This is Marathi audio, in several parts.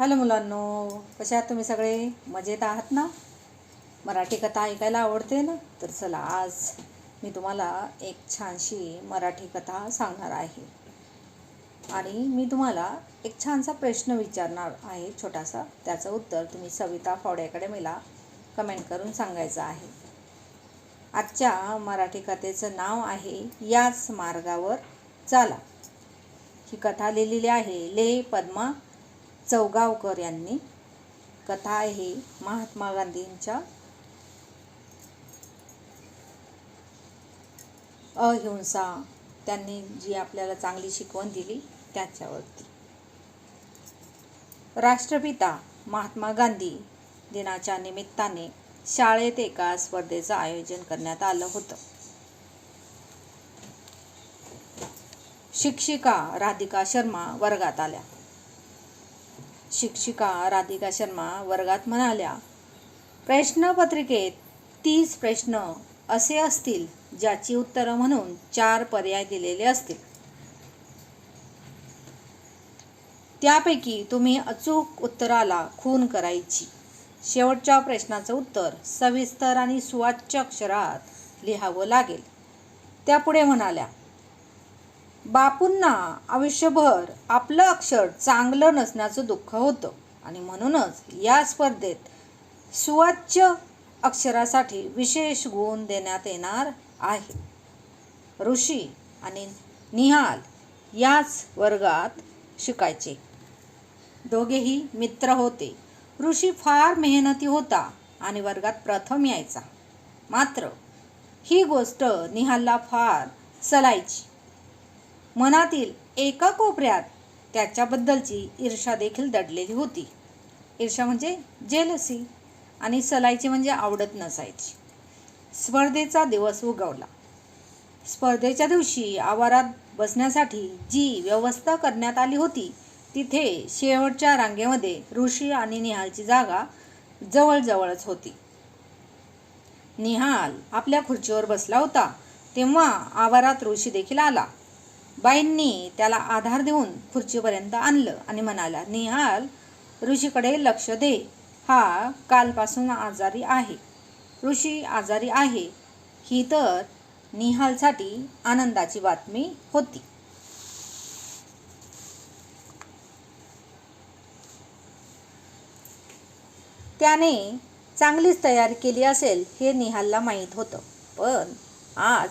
हॅलो मुलांनो कशा आहात तुम्ही सगळे? मजेत आहात ना? मराठी कथा ऐकायला आवडते ना? तर चला आज मी तुम्हाला एक छानशी मराठी कथा सांगणार आहे. आणि मी तुम्हाला एक छानसा प्रश्न विचारणार आहे छोटासा. त्याचं उत्तर तुम्ही सविता फावड्याकडे मला कमेंट करून सांगायचं आहे. आजच्या मराठी कथेचं नाव आहे याच मार्गावर चाला. ही कथा लिहिलेली आहे ले पद्मा चौगावकर यांनी कथा आहे महात्मा गांधींच्या. अहिंसा त्यांनी जी आपल्याला चांगली शिकवण दिली त्याच्यावरती. राष्ट्रपिता महात्मा गांधी दिनाच्या निमित्ताने शाळेत एका स्पर्धेचं आयोजन करण्यात आलं होतं. शिक्षिका राधिका शर्मा वर्गात आल्या. शिक्षिका राधिका शर्मा वर्गात म्हणाल्या प्रश्नपत्रिकेत तीस प्रश्न असे असतील ज्याची उत्तरं म्हणून चार पर्याय दिलेले असतील. त्यापैकी तुम्ही अचूक उत्तराला खून करायची. शेवटच्या प्रश्नाचं उत्तर सविस्तर आणि सुवाच्य अक्षरात लिहावं लागेल. त्या पुढे म्हणाल्या बापूंना आयुष्यभर आपलं अक्षर चांगलं नसण्याचं दुःख होतं. आणि म्हणूनच या स्पर्धेत सुवाच्य अक्षरासाठी विशेष गुण देण्यात येणार आहे. ऋषी आणि निहाल याच वर्गात शिकायचे. दोघेही मित्र होते. ऋषी फार मेहनती होता आणि वर्गात प्रथम यायचा. मात्र ही गोष्ट निहालला फार सलायची मनातील एका कोपऱ्यात त्याच्याबद्दलची ईर्षा देखील दडलेली होती. ईर्षा म्हणजे जेलसी आणि सलायची म्हणजे आवडत नसायची. स्पर्धेचा दिवस उगवला. स्पर्धेच्या दिवशी आवारात बसण्यासाठी जी व्यवस्था करण्यात आली होती तिथे शेवटच्या रांगेमध्ये ऋषी आणि निहालची जागा जवळजवळच होती. निहाल आपल्या खुर्चीवर बसला होता तेव्हा आवारात ऋषी देखील आला. बाईंनी त्याला आधार देऊन खुर्चीपर्यंत आणलं आणि म्हणाला निहाल ऋषीकडे लक्ष दे. हा कालपासून आजारी आहे. ऋषी आजारी आहे. ही तर निहालसाठी आनंदाची बातमी होती. त्याने चांगलीच तयारी केली असेल हे निहालला माहीत होतं. पण आज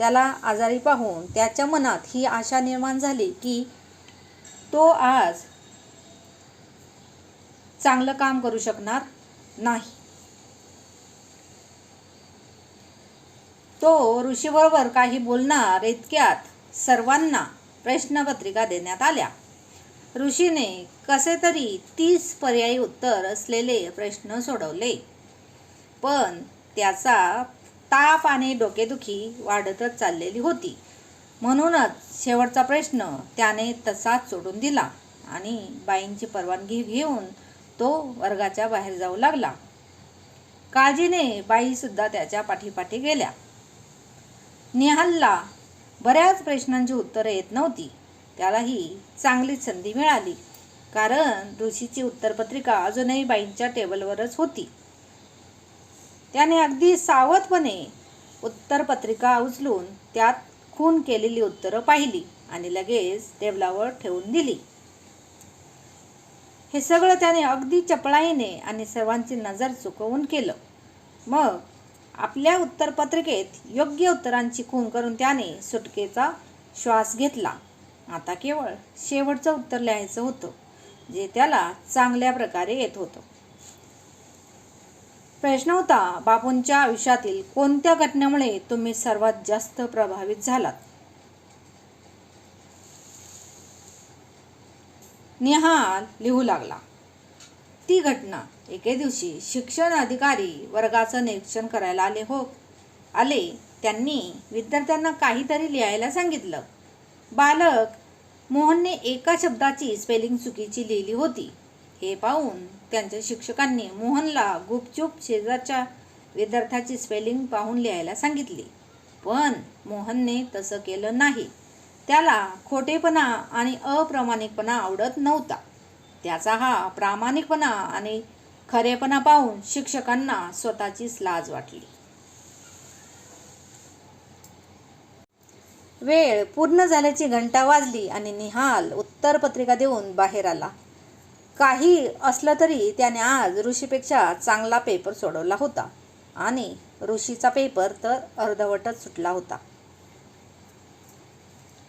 त्याला आजारी पाहून त्याच्या मनात ही आशा निर्माण झाली की तो आज चांगलं काम करू शकणार नाही. तो ऋषीबरोबर काही बोलणार इतक्यात सर्वांना प्रश्नपत्रिका देण्यात आल्या. ऋषीने कसे तरी तीस पर्यायी उत्तर असलेले प्रश्न सोडवले. पण त्याचा ताप आणि डोकेदुखी वाढतच चाललेली होती. म्हणूनच शेवटचा प्रश्न त्याने तसाच सोडून दिला आणि बाईंची परवानगी घेऊन तो वर्गाच्या बाहेर जाऊ लागला. काळजीने बाईसुद्धा त्याच्या पाठीपाठी गेल्या. निहालला बऱ्याच प्रश्नांची उत्तरं येत नव्हती. त्यालाही चांगलीच संधी मिळाली. कारण ऋषीची उत्तरपत्रिका अजूनही बाईंच्या टेबलवरच होती. त्याने अगदी सावधपणे उत्तरपत्रिका उचलून त्यात खून केलेली उत्तरं पाहिली आणि लगेच टेबलावर ठेवून दिली. हे सगळं त्याने अगदी चपळाईने आणि सर्वांची नजर चुकवून केलं. मग आपल्या उत्तरपत्रिकेत योग्य उत्तरांची खून करून त्याने सुटकेचा श्वास घेतला. आता केवळ शेवटचं उत्तर लिहायचं होतं जे त्याला चांगल्या प्रकारे येत होतं. प्रश्न होता बापूंच्या आयुष्यातील कोणत्या घटनेमुळे तुम्ही सर्वात जास्त प्रभावित झालात? निहाल लिहू लागला. ती घटना एके दिवशी शिक्षण अधिकारी वर्गाचं निरीक्षण करायला आले हो आले. त्यांनी विद्यार्थ्यांना काहीतरी लिहायला सांगितलं. बालक मोहनने एका शब्दाची स्पेलिंग चुकीची लिहिली होती. हे पाहून त्यांच्या शिक्षकांनी मोहनला गुपचूप शेजारच्या विद्यार्थ्याची स्पेलिंग पाहून लिहायला सांगितली. पण मोहनने तसं केलं नाही. त्याला खोटेपणा आणि अप्रामाणिकपणा आवडत नव्हता. त्याचा हा प्रामाणिकपणा आणि खरेपणा पाहून शिक्षकांना स्वतःचीच लाज वाटली. वेळ पूर्ण झाल्याची घंटा वाजली आणि निहाल उत्तरपत्रिका देऊन बाहेर आला. काही असलं तरी त्याने आज ऋषीपेक्षा चांगला पेपर सोडवला होता. आणि ऋषीचा पेपर तर अर्धवटच सुटला होता.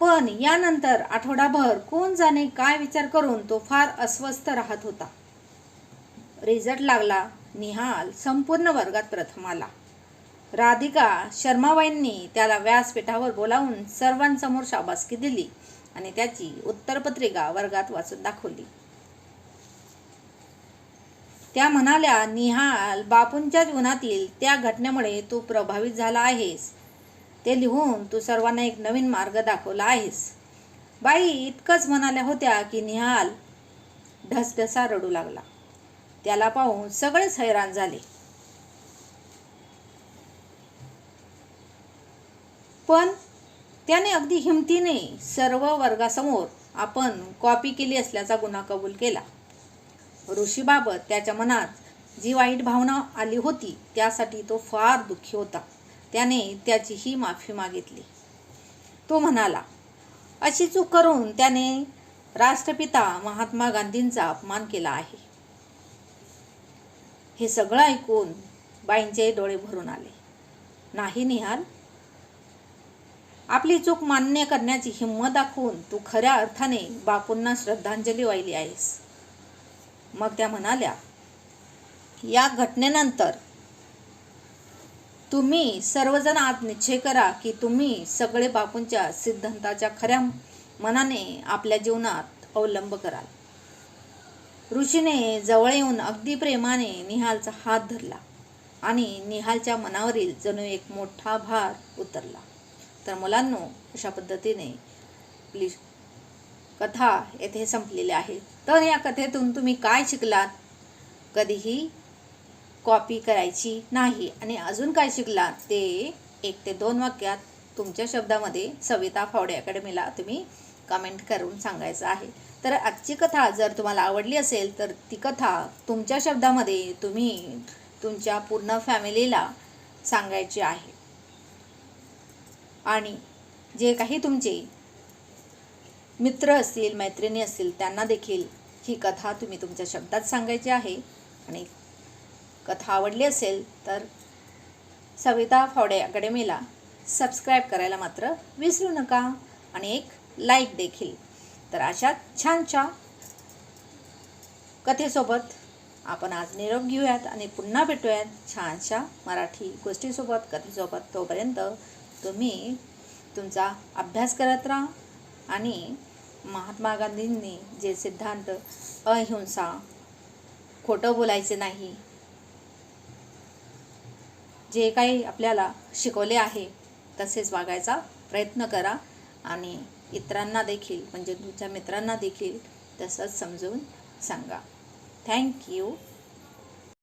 पण यानंतर आठवडाभर कोण जाणे काय विचार करून तो फार अस्वस्थ राहत होता. रिझल्ट लागला निहाल संपूर्ण वर्गात प्रथम आला. राधिका शर्माबाईंनी त्याला व्यासपीठावर बोलावून सर्वांसमोर शाबासकी दिली आणि त्याची उत्तरपत्रिका वर्गात वाचून दाखवली. त्या म्हणाल्या निहाल बापूंच्या जीवनातील त्या घटनेमुळे तू प्रभावित झाला आहेस ते लिहून तू सर्वांना एक नवीन मार्ग दाखवला आहेस. बाई इतकंच म्हणाल्या होत्या की निहाल ढसढसा रडू लागला. त्याला पाहून सगळेच हैराण झाले. पण त्याने अगदी हिमतीने सर्व वर्गासमोर आपण कॉपी केली असल्याचा गुन्हा कबूल केला. ऋषीबाबत त्याच्या मनात जी वाईट भावना आली होती त्यासाठी तो फार दुःखी होता. त्याने त्याची ही माफी मागितली. तो म्हणाला अशी चूक करून त्याने राष्ट्रपिता महात्मा गांधींचा अपमान केला आहे. हे सगळं ऐकून बाईंचे डोळे भरून आले. नाही निहाल आपली चूक मान्य करण्याची हिंमत दाखवून तू खऱ्या अर्थाने बापूंना श्रद्धांजली वाहिली आहेस. मग त्या म्हणाल्या या घटनेनंतर तुम्ही सर्वजण आज निश्चय करा की तुम्ही सगळे बापूंच्या सिद्धांताच्या खऱ्या मनाने आपल्या जीवनात अवलंब कराल. ऋषीने जवळ येऊन अगदी प्रेमाने निहालचा हात धरला आणि निहालच्या मनावरील जणू एक मोठा भार उतरला. तर मुलांनो अशा पद्धतीने प्लीज कथा येथे संपलेली आहे. तर या कथेतून तुम्ही काय शिकलात? कधीही कॉपी करायची नाही. आणि अजून काय शिकलात? ते एक ते दोन वाक्यात तुमच्या शब्दामध्ये सविता फावडे अकॅडमीला तुम्ही कमेंट करून सांगायचं आहे. तर आजची कथा जर तुम्हाला आवडली असेल तर ती कथा तुमच्या शब्दामध्ये तुम्ही तुमच्या पूर्ण फॅमिलीला सांगायची आहे. आणि जे काही तुमचे मित्र असतील मैत्रिणी असतील त्यांना देखील ही कथा तुम्ही तुमच्या शब्दात सांगायची आहे. आणि कथा आवडली असेल तर सविता फावडे अकॅडमीला सबस्क्राईब करायला मात्र विसरू नका. आणि एक लाईक देखील. तर अशा छानशा कथेसोबत आपण आज निरोप घेऊयात आणि पुन्हा भेटूयात छानशा मराठी गोष्टीसोबत कथेसोबत. तोपर्यंत तुम्ही तुमचा अभ्यास करत राहा आणि महात्मा गांधींनी जे सिद्धांत अहिंसा खोटं बोलायचे नाही जे काही आपल्याला शिकवले आहे तसेच वागायचा प्रयत्न करा आणि इतरांना देखील म्हणजे तुमच्या मित्रांना देखील तसंच समजून सांगा. थँक्यू